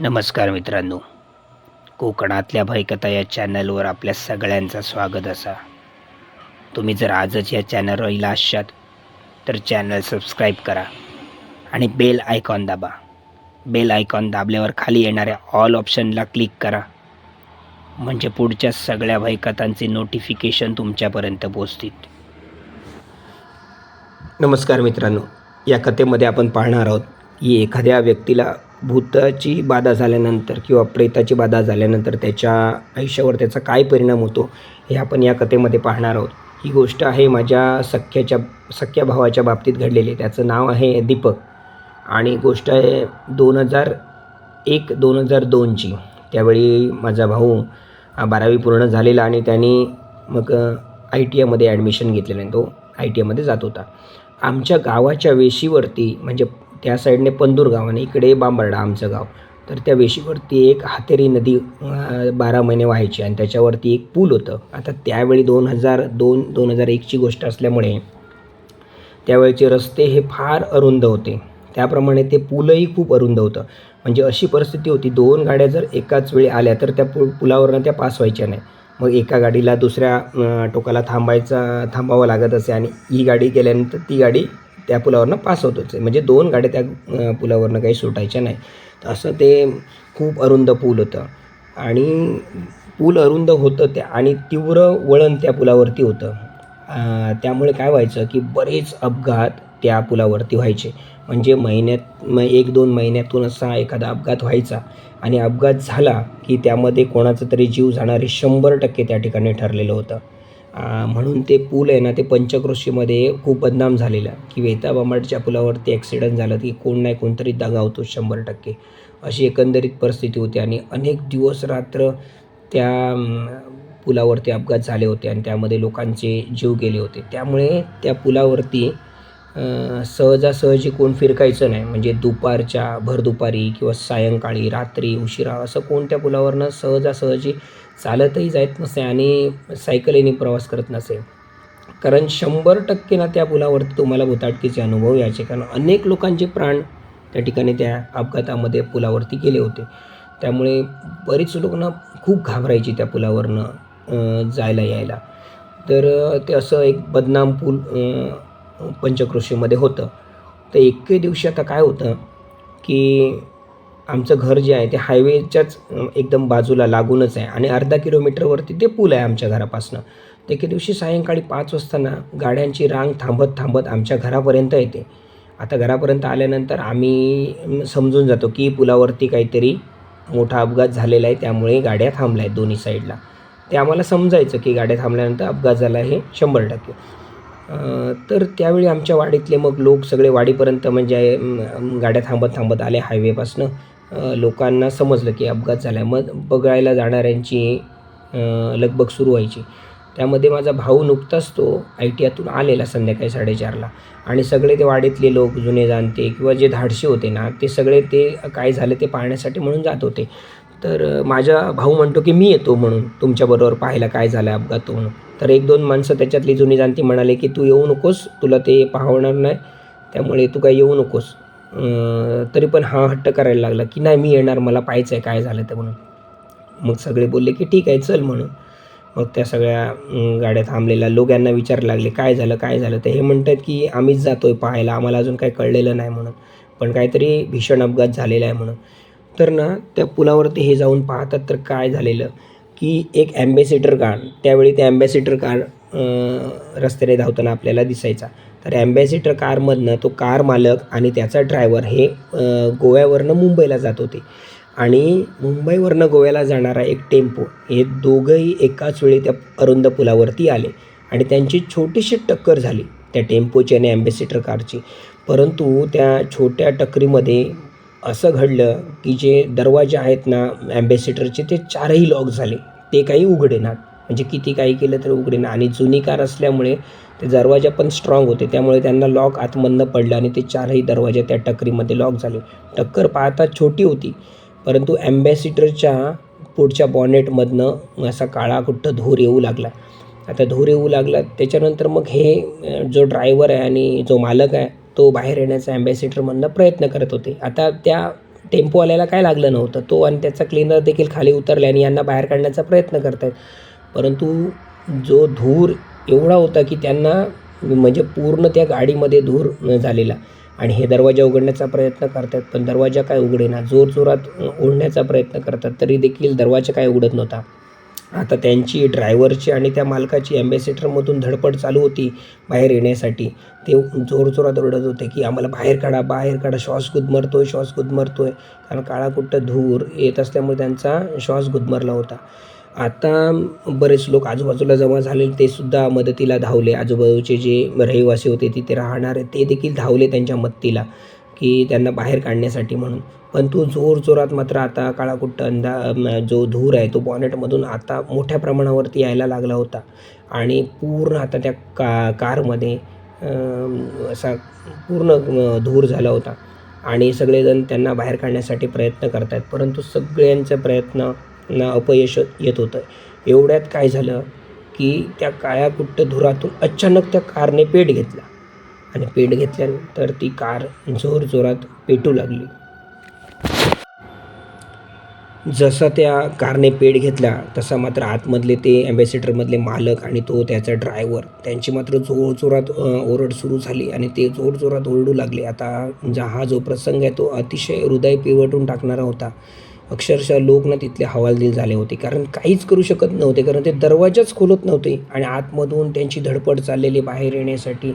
नमस्कार मित्रांनो. कोकणातल्या भयकथा या चॅनलवर आपल्या सगळ्यांचं स्वागत असा. तुम्ही जर आजच या चॅनलवर असाल तर चॅनल सबस्क्राईब करा आणि बेल आयकॉन दाबा. बेल आयकॉन दाबल्यावर खाली येणाऱ्या ऑल ऑप्शनला क्लिक करा. म्हणजे पुढच्या सगळ्या भयकथांचे नोटिफिकेशन तुमच्यापर्यंत पोचतील नमस्कार मित्रांनो. या कथेमध्ये आपण पाहणार आहोत की एखाद्या व्यक्तीला भूताची बाधा झाल्यानंतर किंवा प्रेताची बाधा झाल्यानंतर त्याच्या आयुष्यावर त्याचा काय परिणाम होतो हे आपण या कथेमध्ये पाहणार आहोत. ही गोष्ट आहे माझ्या सख्याच्या सख्या भावाच्या बाबतीत घडलेली. त्याचं नाव आहे दीपक. आणि गोष्ट आहे दोन हजार एक दोन हजार दोनची. त्यावेळी माझा भाऊ बारावी पूर्ण झालेला आणि त्यांनी मग आय टी आयमध्ये ॲडमिशन घेतलेलं आणि तो आय टी आयमध्ये जात होता. आमच्या गावाच्या वेशीवरती म्हणजे त्या साईडने पंदूर गाव आणि इकडे बांबर्डा आमचं गाव. तर त्या वेशीवरती एक हातेरी नदी बारा महिने व्हायची आणि त्याच्यावरती एक पूल होतं. आता त्यावेळी दोन हजार दोन दोन हजार एकची गोष्ट असल्यामुळे त्यावेळचे रस्ते हे फार अरुंद होते. त्याप्रमाणे ते पूलही खूप अरुंद होतं. म्हणजे अशी परिस्थिती होती दोन गाड्या जर एकाच वेळी आल्या तर त्या पु पुलावरनं त्या पास व्हायच्या नाही. मग एका गाडीला दुसऱ्या टोकाला थांबायचा थांबावं लागत असे आणि ही गाडी गेल्यानंतर ती गाडी त्या पुलावरनं पास होत होते म्हणजे दोन गाड्या त्या पुलावरनं काही सुटायच्या नाही. तर असं ते खूप अरुंद पूल होतं. आणि पूल अरुंद होतं त्या आणि तीव्र वळण त्या पुलावरती होतं. त्यामुळे काय व्हायचं की बरेच अपघात त्या पुलावरती व्हायचे. म्हणजे महिन्यात मग एक दोन महिन्यातून असा एखादा अपघात व्हायचा आणि अपघात झाला की त्यामध्ये कोणाचा तरी जीव जाणारे शंभर टक्के त्या ठिकाणी ठरलेलं होतं. म्हणून ते पूल आहे ना ते पंचक्रोशीमध्ये खूप बदनाम झालेलं की वेता पुलावरती ॲक्सिडेंट झालं की कोण नाही कोणतरी दगावतो शंभर टक्के. अशी एकंदरीत परिस्थिती होती आणि अनेक दिवस रात्र त्या पुलावरती अपघात झाले होते आणि त्यामध्ये लोकांचे जीव गेले होते. त्यामुळे त्या पुलावरती सहजासहजी कोण फिरकायचं नाही. म्हणजे दुपारच्या भर दुपारी किंवा सायंकाळी रात्री उशिरा असं कोणत्या पुलावरनं सहजासहजी चालतही जात नसे आणि सायकलीने प्रवास करत नसे. कारण शंभर टक्के ना त्या पुलावरती तुम्हाला भुताटकीचे अनुभव यायचे. कारण अनेक लोकांचे प्राण त्या ठिकाणी त्या अपघातामध्ये पुलावरती गेले होते. त्यामुळे बरीच लोक ना खूप घाबरायची त्या पुलावरनं जायला यायला. तर ते असं एक बदनाम पूल अ, पंचक्रोशीमध्ये होतं. तर एके दिवशी आता काय होतं की आमचं घर जे आहे ते हायवेच्याच एकदम बाजूला लागूनच आहे. आणि अर्धा किलोमीटरवरती ते पूल आहे आमच्या घरापासनं. ते एके दिवशी सायंकाळी पाच वाजताना गाड्यांची रांग थांबत थांबत आमच्या घरापर्यंत येते. आता घरापर्यंत आल्यानंतर आम्ही समजून जातो की पुलावरती काहीतरी मोठा अपघात झालेला आहे त्यामुळे गाड्या थांबल्या आहेत दोन्ही साईडला. ते आम्हाला समजायचं की गाड्या थांबल्यानंतर अपघात झाला हे शंभर टक्के. तर त्यावेळी आमच्या वाडीतले मग लोक सगळे वाडीपर्यंत म्हणजे गाड्या थांबत थांबत आले हायवेपासनं लोकांना समजलं की अपघात झाला आहे मग बघायला जाणाऱ्यांची लगबग सुरू व्हायची. त्यामध्ये माझा भाऊ नुकताच तो आय टी आतून आलेला संध्याकाळी साडेचारला आणि सगळे ते वाडीतले लोक जुने जाणते किंवा जे धाडशी होते ना ते सगळे ते काय झालं ते पाहण्यासाठी म्हणून जात होते. तर माझा भाऊ म्हणतो की मी येतो म्हणून. तुमच्याबरोबर पाहायला काय झालं आहे अपघात म्हणून. तर एक दोन माणसं त्याच्यातली जुनी जाणती म्हणाले की तू येऊ नकोस. तुला ते पाहणार नाही. त्यामुळे तू काय येऊ नकोस. तरी पण हा हट्ट करायला लागला की नाही मी येणार मला पाहायचं आहे काय झालं ते म्हणून. मग सगळे बोलले की ठीक आहे चल म्हणून. मग त्या सगळ्या गाड्या थांबलेल्या. लोक यांना विचारायला लागले काय झालं काय झालं? तर हे म्हणतात की आम्हीच जातोय पाहायला आम्हाला अजून काही कळलेलं नाही म्हणून. पण काहीतरी भीषण अपघात झालेला आहे म्हणून. तर ना त्या पुलावरती हे जाऊन पाहतात तर काय झालेलं की एक ॲम्बेसिडर कार त्यावेळी ते ॲम्बेसिडर कार रस्त्याने धावताना आपल्याला दिसायचा. तर ॲम्बॅसिटर कारमधनं तो कार मालक आणि त्याचा ड्रायव्हर हे गोव्यावरनं मुंबईला जात होते. आणि मुंबईवरनं गोव्याला जाणारा एक टेम्पो हे दोघंही एकाच वेळी त्या अरुंद पुलावरती आले आणि त्यांची छोटीशी टक्कर झाली त्या टेम्पोची आणि ॲम्बेसिडर कारची परंतु त्या छोट्या टक्करीमध्ये असं घडलं की जे दरवाजे आहेत ना ॲम्बेसिडरचे ते चारही लॉक झाले. ते काही उघडेनात म्हणजे किती काही केलं तर उघडेन आणि जुनी कार असल्यामुळे ते दरवाजा पण स्ट्रॉंग होते. त्यामुळे त्यांना लॉक आतमधनं पडलं आणि ते चारही दरवाजे त्या टक्करीमध्ये लॉक झाले. टक्कर पाहता छोटी होती परंतु ॲम्बॅसिडरच्या पुढच्या बॉनेटमधनं असा काळा कुठं धूर येऊ लागला. आता धूर येऊ लागला त्याच्यानंतर मग हे जो ड्रायव्हर आहे आणि जो मालक आहे तो बाहेर येण्याचा ॲम्बॅसिडरमधनं प्रयत्न करत होते. आता त्या टेम्पोवाल्याला काय लागलं नव्हतं? तो आणि त्याचा क्लीनर देखील खाली उतरले आणि यांना बाहेर काढण्याचा प्रयत्न करत आहेत परंतु जो धूर एवढा होता की त्यांना म्हणजे पूर्ण त्या गाडीमध्ये धूर न झालेला. आणि हे दरवाजा उघडण्याचा प्रयत्न करतात पण दरवाजा काय उघडेना. जोरजोरात ओढण्याचा प्रयत्न करतात तरी देखील दरवाजा काय उघडत नव्हता. आता त्यांची ड्रायव्हरची आणि त्या मालकाची ॲम्बॅसेडरमधून धडपड चालू होती बाहेर येण्यासाठी. ते जोरजोरात ओरडत होते की आम्हाला बाहेर काढा बाहेर काढा. श्वास गुदमरतो आहे श्वास गुदमरतो आहे कारण काळाकुट्ट धूर येत असल्यामुळे त्यांचा श्वास गुदमरला होता. आता बरेच लोक आजूबाजूला जमा झालेले ते सुद्धा मदतीला धावले. आजूबाजूचे जे रहिवासी होते तिथे राहणारे ते देखील धावले त्यांच्या मदतीला की त्यांना बाहेर काढण्यासाठी म्हणून. पण तो जोरजोरात मात्र आता काळाकुट्ट अंदा जो धूर आहे तो बॉनेटमधून आता मोठ्या प्रमाणावरती यायला लागला होता. आणि पूर्ण आता त्या का कारमध्ये असा पूर्ण धूर झाला होता. आणि सगळेजण त्यांना बाहेर काढण्यासाठी प्रयत्न करत आहेत परंतु सगळ्यांचे प्रयत्न ना अपयश येत होतं. एवढ्यात काय झालं की त्या काळ्याकुट्ट धुरातून अचानक त्या कारने पेट घेतला. आणि पेट घेतल्यानंतर ती कार जोरजोरात पेटू लागली. जसा त्या कारने पेट घेतला तसा मात्र आतमधले ते ॲम्बॅसेडरमधले मालक आणि तो त्याचा ड्रायव्हर त्यांची मात्र जोरजोरात ओरड सुरू झाली आणि ते जोरजोरात ओरडू लागले. आता हा जो प्रसंग आहे तो अतिशय हृदय पिवटून टाकणारा होता. अक्षरशः लोक ना तिथले हवालदिल झाले होते. कारण काहीच करू शकत नव्हते. कारण ते दरवाजाच खोलत नव्हते. आणि आतमधून त्यांची धडपड चाललेली बाहेर येण्यासाठी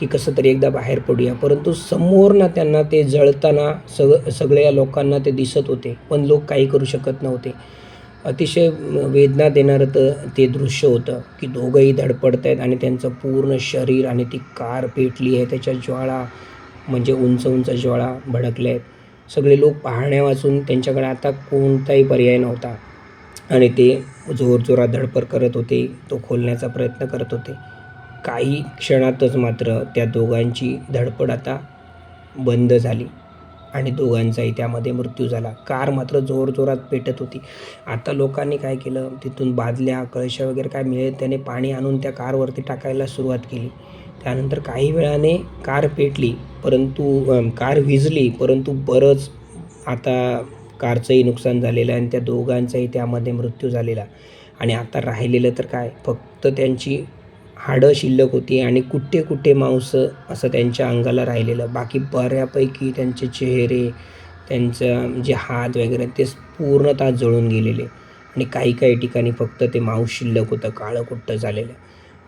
की कसं तरी एकदा बाहेर पडूया. परंतु समोर ना त्यांना ते जळताना सग सगळ्या लोकांना ते दिसत होते. पण लोक काही करू शकत नव्हते. अतिशय वेदना देणारं तर ते दृश्य होतं की दोघंही धडपडत आहेत आणि त्यांचं पूर्ण शरीर आणि ती कार पेटली आहे. त्याच्या ज्वाळा म्हणजे उंच उंच ज्वाळा भडकल्या आहेत सगळे लोक पाहण्या वाचून त्यांच्याकडे आता कोणताही पर्याय नव्हता. आणि ते जोरजोरात धडपड करत होते तो खोलण्याचा प्रयत्न करत होते. काही क्षणातच मात्र त्या दोघांची धडपड आता बंद झाली आणि दोघांचाही त्यामध्ये मृत्यू झाला. कार मात्र जोरजोरात पेटत होती. आता लोकांनी काय केलं? तिथून बादल्या कळशा वगैरे काय मिळेल? त्याने पाणी आणून त्या कारवरती टाकायला सुरुवात केली. त्यानंतर काही वेळाने कार पेटली परंतु कार विजली परंतु बरंच आता कारचंही नुकसान झालेलं आहे आणि त्या दोघांचाही त्यामध्ये मृत्यू झालेला. आणि आता राहिलेलं तर काय? फक्त त्यांची हाडं शिल्लक होती आणि कुठे कुठे मांस असं त्यांच्या अंगाला राहिलेलं. बाकी बऱ्यापैकी त्यांचे चेहरे त्यांचं जे हात वगैरे ते पूर्णतः जळून गेलेले. आणि काही काही ठिकाणी फक्त ते मांस शिल्लक होतं काळं कुट्टं झालेलं.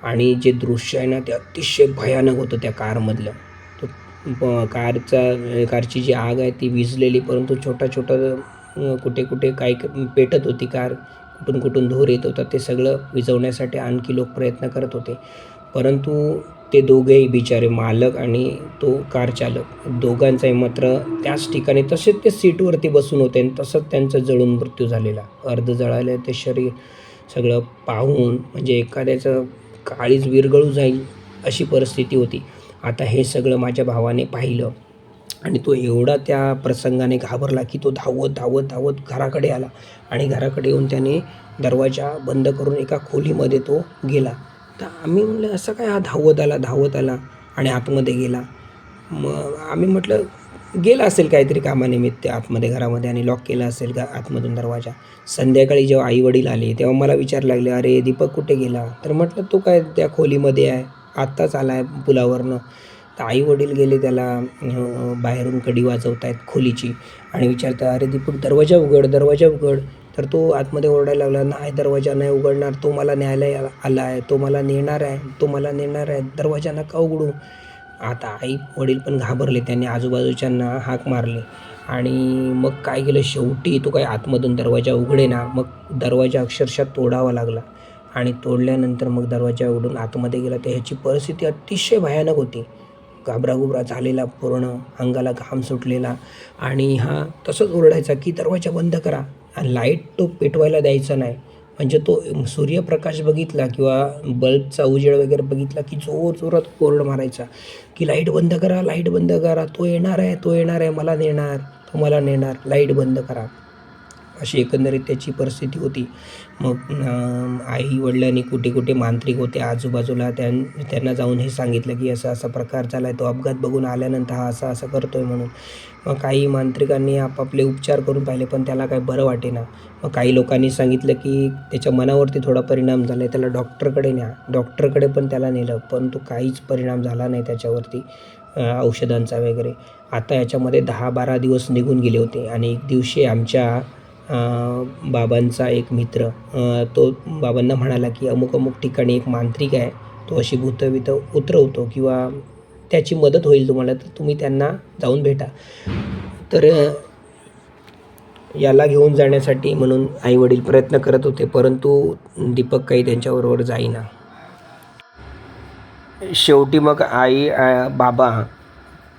आणि जे दृश्य आहे ना ते अतिशय भयानक होतं त्या कारमधलं. तो कारचा कारची जी आग आहे ती विझलेली परंतु छोटा छोटा कुठे कुठे काय पेटत होती कार कुठून कुठून धूर येत होता ते सगळं विझवण्यासाठी आणखी लोक प्रयत्न करत होते. परंतु ते दोघेही बिचारे मालक आणि तो कार चालक दोघांचाही मात्र त्याच ठिकाणी तसेच ते सीटवरती बसून होते आणि तसंच त्यांचा जळून मृत्यू झालेला. अर्ध जळालं ते शरीर. सगळं पाहून म्हणजे एखाद्याचं काळीच विरगळू जाईल अशी परिस्थिती होती. आता हे सगळं माझ्या भावाने पाहिलं आणि तो एवढा त्या प्रसंगाने घाबरला की तो धावत धावत धावत घराकडे आला आणि घराकडे येऊन त्याने दरवाजा बंद करून एका खोलीमध्ये तो गेला. तर आम्ही म्हणलं असं काय हा धावत आला धावत आला आणि आतमध्ये गेला? मग आम्ही म्हटलं गेला असेल काहीतरी कामानिमित्त आतमध्ये घरामध्ये आणि लॉक केला असेल का आतमधून दरवाजा? संध्याकाळी जेव्हा आई वडील आले तेव्हा मला विचारायला लागले अरे दीपक कुठे गेला? तर म्हटलं तो काय त्या खोलीमध्ये आहे आत्ताच आला आहे पुलावरनं. तर आई वडील गेले त्याला बाहेरून कडी वाजवत आहेत खोलीची आणि विचारतात अरे दीपक दरवाजा उघड दरवाजा उघड. तर तो आतमध्ये ओरडायला लागला नाही दरवाजा नाही उघडणार तो मला न्यायला आला आहे तो मला नेणार आहे तो मला नेणार आहे दरवाजा नका उघडू. आता आई वडील पण घाबरले त्यांनी आजूबाजूच्यांना हाक मारले. आणि मग काय केलं? शेवटी तो काय आतमधून दरवाजा उघडे ना मग दरवाजा अक्षरशः तोडावा लागला. आणि तोडल्यानंतर मग दरवाजा उघडून आतमध्ये गेला. तर ह्याची परिस्थिती अतिशय भयानक होती. घाबराघुबरा झालेला पूर्ण अंगाला घाम सुटलेला. आणि हा तसंच ओरडायचा की दरवाजा बंद करा. लाइट तो पेटवायला द्यायचा नाही. म्हणजे तो सूर्यप्रकाश बघितला किंवा बल्बचा उजेड वगैरे बघितला की जोर जोरात कोरड मारायचा की लाइट बंद करा लाइट बंद करा तो येणार आहे तो येणार आहे मला नेणार तो मला नेणार लाइट बंद करा. अशी एकंदरीत त्याची परिस्थिती होती. मग आई वडिलांनी कुठे कुठे मांत्रिक होते आजूबाजूला त्यां त्यांना जाऊन हे सांगितलं की असा असा प्रकार झाला आहे तो अपघात बघून आल्यानंतर हा असा असं करतो आहे म्हणून. मग काही मांत्रिकांनी आपापले उपचार करून पाहिले पण त्याला काय बरं वाटेना. मग काही लोकांनी सांगितलं की त्याच्या मनावरती थोडा परिणाम झाला आहे त्याला डॉक्टरकडे न्या. डॉक्टरकडे पण त्याला नेलं पण तो काहीच परिणाम झाला नाही त्याच्यावरती औषधांचा वगैरे. आता याच्यामध्ये दहा बारा दिवस निघून गेले होते आणि एक दिवशी आमच्या बाबांचा एक मित्र तो बाबांना म्हणाला की अमुक अमुक ठिकाणी एक मांत्रिक आहे तो अशी भूतं उतरवतो किंवा त्याची मदत होईल तुम्हाला तर तुम्ही त्यांना जाऊन भेटा. तर याला घेऊन जाण्यासाठी म्हणून आईवडील प्रयत्न करत होते परंतु दीपक काही त्यांच्याबरोबर जाईना. शेवटी मग आई बाबा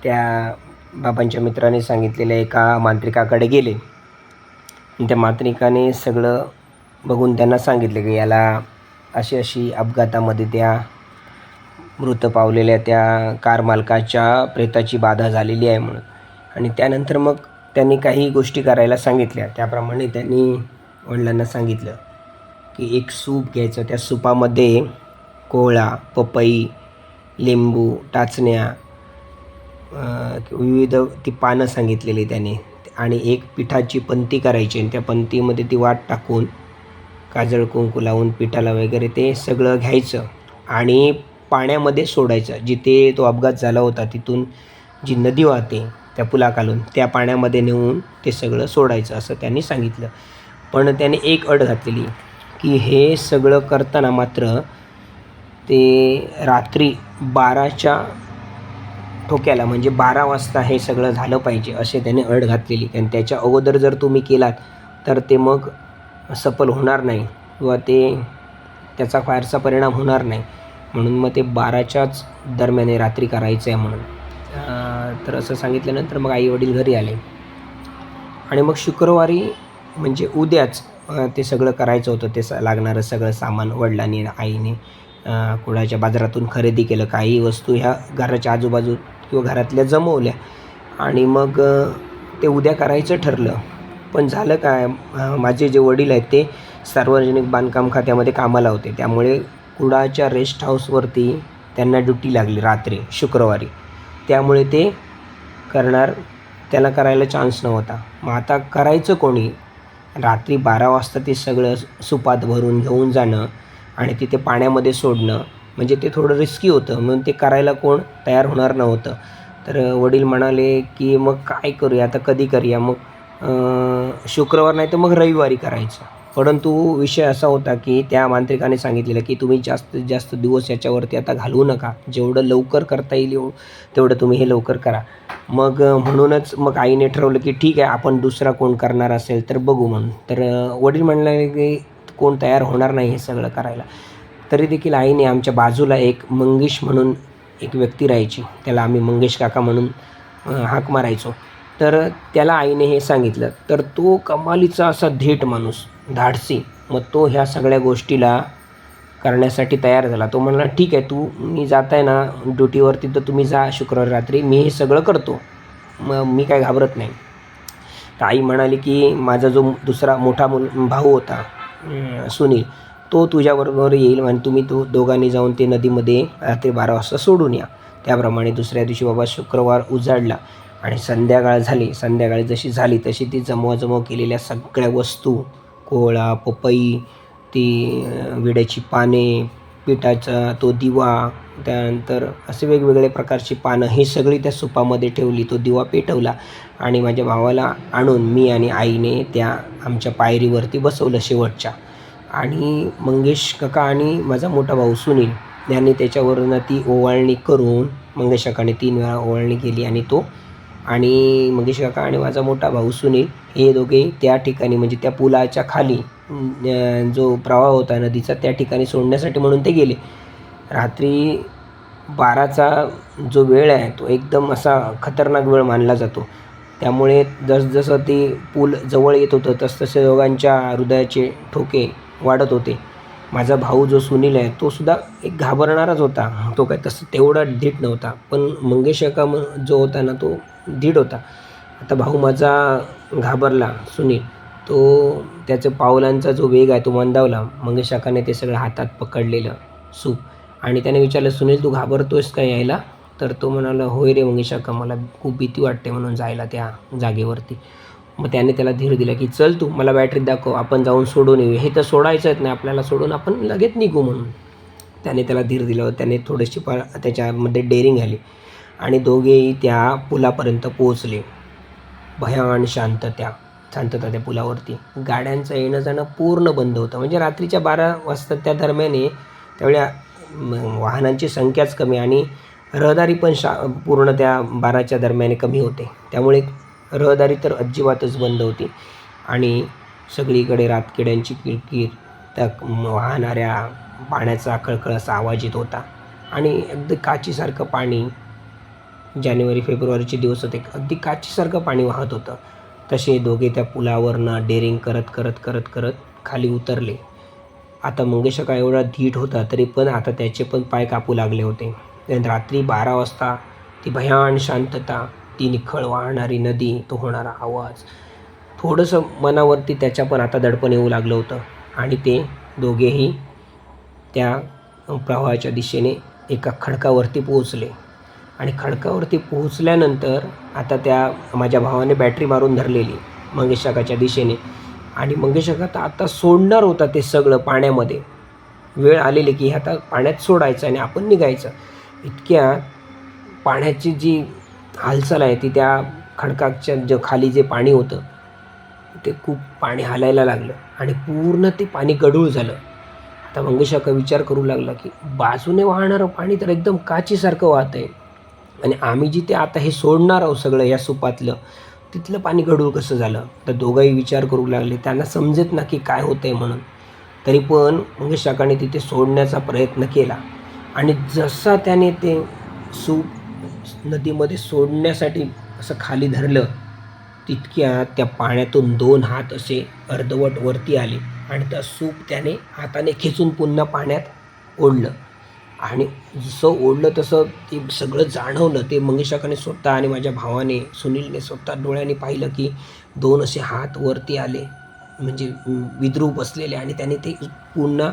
त्या बाबांच्या मित्राने सांगितलेल्या एका मांत्रिकाकडे गेले. त्या मांत्रिकाने सगळं बघून त्यांना सांगितलं की याला अशी अशी अपघातामध्ये त्या मृत पावलेल्या त्या कार मालकाच्या प्रेताची बाधा झालेली आहे म्हणून. आणि त्यानंतर मग त्यांनी काही गोष्टी करायला सांगितल्या. त्याप्रमाणे त्यांनी वडिलांना सांगितलं की एक सूप घ्यायचं. त्या सूपामध्ये कोहळा पपई लिंबू टाचण्या विविध ती पानं सांगितलेली त्याने. आणि एक पिठाची पंती करायची आणि त्या पंतीमध्ये ती वाट टाकून काजळ कुंकू लावून पिठाला वगैरे ते सगळं घ्यायचं आणि पाण्यामध्ये सोडायचं. जिथे तो अपघात झाला होता तिथून जी नदी वाहते त्या पुलाखालून त्या पाण्यामध्ये नेऊन ते सगळं सोडायचं असं त्यांनी सांगितलं. पण त्याने एक अट घातलेली की हे सगळं करताना मात्र ते रात्री बाराच्या ठोक्याला म्हणजे बारा वाजता हे सगळं झालं पाहिजे असे त्याने अट घातलेली. आणि त्याच्या अगोदर जर तुम्ही केलात तर ते मग सफल होणार नाही किंवा ते त्याचा फारसा परिणाम होणार नाही. म्हणून मग ते बाराच्याच दरम्याने रात्री करायचं आहे म्हणून तर असं सांगितल्यानंतर मग आई वडील घरी आले. आणि मग शुक्रवारी म्हणजे उद्याच ते सगळं करायचं होतं. ते स लागणारं सगळं सामान वडिलांनी आईने कुळाच्या बाजारातून खरेदी केलं. काही वस्तू ह्या घराच्या आजूबाजू किंवा घरातल्या जमवल्या. आणि मग ते उद्या करायचं ठरलं. पण झालं काय? माझे जे वडील आहेत ते सार्वजनिक बांधकाम खात्यामध्ये कामाला होते. त्यामुळे कुडाच्या रेस्ट हाऊसवरती त्यांना ड्युटी लागली रात्री शुक्रवारी. त्यामुळे ते करणार त्याला करायला चान्स नव्हता. मग आता करायचं कोणी? रात्री बारा वाजता ते सगळं सुपात भरून घेऊन जाणं आणि तिथे पाण्यामध्ये सोडणं. म्हणजे ते थोडं रिस्की होतं. म्हणून ते करायला कोण तयार होणार नव्हतं. तर वडील म्हणाले की मग काय करूया? आता कधी करूया? मग शुक्रवार नाही तर मग रविवारी करायचं. परंतु विषय असा होता की त्या मांत्रिकाने सांगितलेलं की तुम्ही जास्तीत जास्त दिवस याच्यावरती आता घालवू नका. जेवढं लवकर करता येईल तेवढं तुम्ही हे लवकर करा. मग म्हणूनच मग आईने ठरवलं की ठीक आहे आपण दुसरा कोण करणार असेल तर बघू म्हणून. तर वडील म्हणले की कोण तयार होणार नाही हे सगळं करायला. तरी देखील आईने आमच्या बाजूला एक मंगेश म्हणून एक व्यक्ती राहायची. त्याला आम्ही मंगेश काका म्हणून हाक मारायचो. तर त्याला आईने हे सांगितलं तर तो कमालीचा असा धेट माणूस धाडसी. मग तो ह्या सगळ्या गोष्टीला करण्यासाठी तयार झाला. तो म्हणला ठीक आहे तू मी जात आहे ना ड्युटीवरती तर तुम्ही जा शुक्रवारी रात्री. मी हे सगळं करतो. मग मी काय घाबरत नाही. तर आई म्हणाली की माझा जो दुसरा मोठा मुल भाऊ होता सुनील तो तुझ्याबरोबर येईल आणि तुम्ही तो दोघांनी जाऊन ते नदीमध्ये रात्री बारा वाजता सोडून या. त्याप्रमाणे दुसऱ्या दिवशी बाबा शुक्रवार उजाडला आणि संध्याकाळ झाली. संध्याकाळी जशी झाली तशी ती जमवाजमव केलेल्या सगळ्या वस्तू कोहळा पपई ती विड्याची पाने पिठाचा तो दिवा त्यानंतर असे वेगवेगळे प्रकारची पानं ही सगळी त्या सुपामध्ये ठेवली तो दिवा पेटवला आणि माझ्या भावाला आणून मी आणि आईने त्या आमच्या पायरीवरती बसवलं शेवटच्या. आणि मंगेश काका आणि माझा मोठा भाऊ सुनील यांनी त्याच्यावरून ती ओवाळणी करून मंगेश काकाने तीन वेळा ओवाळणी केली आणि तो आणि मंगेश काका आणि माझा मोठा भाऊ सुनील हे दोघे त्या ठिकाणी म्हणजे त्या पुलाच्या खाली जो प्रवाह होता नदीचा त्या ठिकाणी सोडण्यासाठी म्हणून ते गेले. रात्री बाराचा जो वेळ आहे तो एकदम असा खतरनाक वेळ मानला जातो. त्यामुळे जसजसं ते पूल जवळ येत होतं तसतसे दोघांच्या हृदयाचे ठोके वाढत होते. माझा भाऊ जो सुनील आहे तो सुद्धा एक घाबरणाराच होता. तो काय तसं तेवढा धीट नव्हता. पण मंगेश म जो होता ना तो धीट होता. आता भाऊ माझा घाबरला सुनील. तो त्याचं पावलांचा जो वेग आहे तो मंदावला. मंगेशाखाने ते सगळं हातात पकडलेलं सूप. आणि त्याने विचारलं सुनील तू घाबरतोयस का यायला? तर तो म्हणाला होय रे मंगेशाखा मला खूप भीती वाटते म्हणून जायला त्या जागेवरती. मग त्याने त्याला धीर दिला की चल तू मला बॅटरी दाखव आपण जाऊन सोडून येऊ हे तर सोडायचंच नाही आपल्याला सोडून आपण लगेच निघू म्हणून. त्याने त्याला धीर दिलं त्याने थोडीशी प त्याच्यामध्ये डेअरिंग आली आणि दोघेही त्या पुलापर्यंत पोहोचले. भयान शांतता शांतता त्या पुलावरती. गाड्यांचं येणं जाणं पूर्ण बंद होतं. म्हणजे रात्रीच्या बारा वाजता त्या दरम्याने त्यावेळी वाहनांची संख्याच कमी आणि रहदारी पण शा पूर्ण त्या बाराच्या दरम्याने कमी होते. त्यामुळे रहदारी तर अजिबातच बंद होती. आणि सगळीकडे रातकिड्यांची किरकिर त्या वाहणाऱ्या पाण्याचा खळखळ असा आवाज येत होता. आणि अगदी काचीसारखं पाणी जानेवारी फेब्रुवारीचे दिवस होते. अगदी काचीसारखं पाणी वाहत होतं. तसे दोघे त्या पुलावरनं डेरिंग करत करत करत करत खाली उतरले. आता मंगेशका एवढा धीट होता तरी पण आता त्याचे पण पाय कापू लागले होते. आणि रात्री बारा वाजता ती भयान शांतता ती निखळ वाहणारी नदी तो होणारा आवाज. थोडंसं मनावरती त्याच्या पण आता दडपण येऊ लागलं होतं. आणि ते दोघेही त्या प्रवाहाच्या दिशेने एका खडकावरती पोहोचले. आणि खडकावरती पोहोचल्यानंतर आता त्या माझ्या भावाने बॅटरी मारून धरलेली मंगेशकाच्या दिशेने. आणि मंगेशका तर आता सोडणार होता ते सगळं पाण्यामध्ये. वेळ आलेली की आता पाण्यात सोडायचं आणि आपण निघायचं. इतक्या पाण्याची जी हालचाल आहे ती त्या खडकाच्या जे खाली जे पाणी होतं ते खूप पाणी हालायला लागलं आणि पूर्ण ते पाणी गढूळ झालं. आता मंगेशाका विचार करू लागला की बाजूने वाहणारं पाणी तर एकदम काचीसारखं वाहत आहे आणि आम्ही जिथे आता हे सोडणार आहोत सगळं या सुपातलं तिथलं पाणी गढूळ कसं झालं? तर दोघंही विचार करू लागले त्यांना समजत ना की काय होतं आहे म्हणून. तरी पण मंगेशाकाने तिथे सोडण्याचा प्रयत्न केला. आणि जसा त्याने ते सूप नदीमध्ये सोडण्यासाठी असं खाली धरलं तितक्या त्या पाण्यातून दोन हात असे अर्धवट वरती आले आणि त्या सूप त्याने हाताने खेचून पुन्हा पाण्यात ओढलं. आणि जसं ओढलं तसं ते सगळं जाणवलं. ते मंगेशाकाने स्वतः आणि माझ्या भावाने सुनीलने स्वतः डोळ्याने पाहिलं की दोन असे हात वरती आले म्हणजे विद्रूप असलेले आणि त्याने ते पुन्हा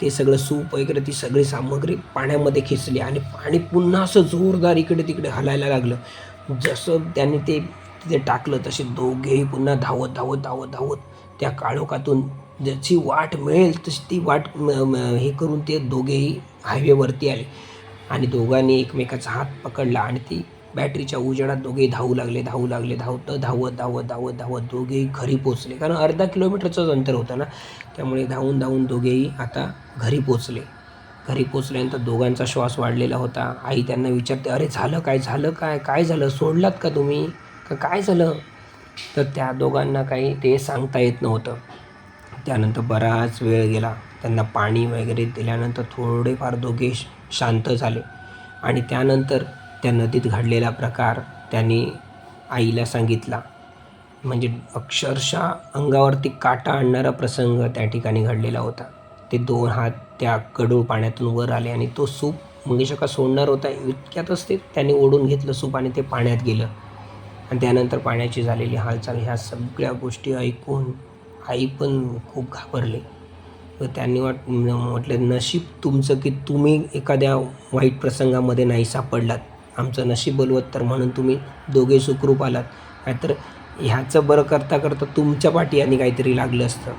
ते सगळं सूप वगैरे ती सगळी सामग्री पाण्यामध्ये खेचली आणि पाणी पुन्हा असं जोरदार इकडे तिकडे हलायला लागलं. जसं त्याने ते तिथे टाकलं तसे दोघेही पुन्हा धावत धावत धावत धावत त्या काळोखातून ज्याची वाट मिळेल तशी ती वाट हे करून ते दोघेही हायवेवरती आले आणि दोघांनी एकमेकाचा हात पकडला आणि ती बॅटरीच्या उजेडात दोघेही धावू लागले धावू लागले धावत धावत धावत धावत धावत दोघेही घरी पोचले कारण अर्धा किलोमीटरचंच अंतर होतं ना. त्यामुळे धावून धावून दोघेही आता घरी पोचले. घरी पोचल्यानंतर दोघांचा श्वास वाढलेला होता. आई त्यांना विचारते अरे झालं काय झालं काय काय झालं? सोडलात का तुम्ही? का काय झालं? तर त्या दोघांना काही ते सांगता येत नव्हतं. त्यानंतर बराच वेळ गेला. त्यांना पाणी वगैरे दिल्यानंतर थोडेफार दोघे श- शांत झाले. आणि त्यानंतर त्या नदीत घडलेला प्रकार त्यांनी आईला सांगितला. म्हणजे अक्षरशः अंगावरती काटा आणणारा प्रसंग त्या ठिकाणी घडलेला होता. ते दोन हात त्या कडूळ पाण्यातून वर आले आणि तो सूप मंगेशका सोडणार होता इतक्यातच ते त्याने ओढून घेतलं सूप आणि ते पाण्यात गेलं. आणि त्यानंतर पाण्याची झालेली हालचाल ह्या सगळ्या गोष्टी ऐकून आई पण खूप घाबरली. व त्यांनी वाट म्हटलं नशीब तुमचं की तुम्ही एखाद्या वाईट प्रसंगामध्ये नाही सापडलात. आमचं नशीब बलवत्तर म्हणून तुम्ही दोघे सुखरूप आलात. नाहीतर ह्याचं बरं करता करता तुमच्या पाठी आणि काहीतरी लागलं असतं.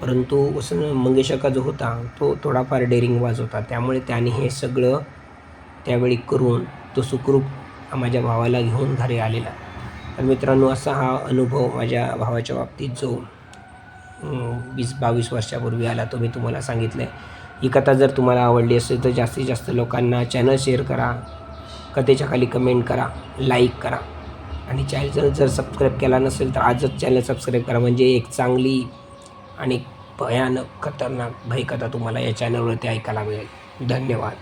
परंतु वसन मंगेशका जो होता तो थोडाफार डेरिंगवाज होता. त्यामुळे त्याने हे सगळं त्यावेळी करून तो सुखरूप माझ्या भावाला घेऊन घरी आलेला. तर मित्रांनो असा हा अनुभव माझ्या भावाच्या बाबतीत जो वीस बावीस वर्षापूर्वी आला तो मी तुम्हाला सांगितलं आहे ही कथा जर तुम्हाला आवडली असेल तर जास्तीत जास्त लोकांना चॅनल शेअर करा कथेच्या खाली कमेंट करा लाईक करा. आणि चॅनल जर सबस्क्राईब केला नसेल तर आजच चॅनल सबस्क्राईब करा. म्हणजे एक चांगली आणि भयानक खतरनाक भयकथा तुम्हाला या चॅनलवरती ऐकायला मिळेल. धन्यवाद.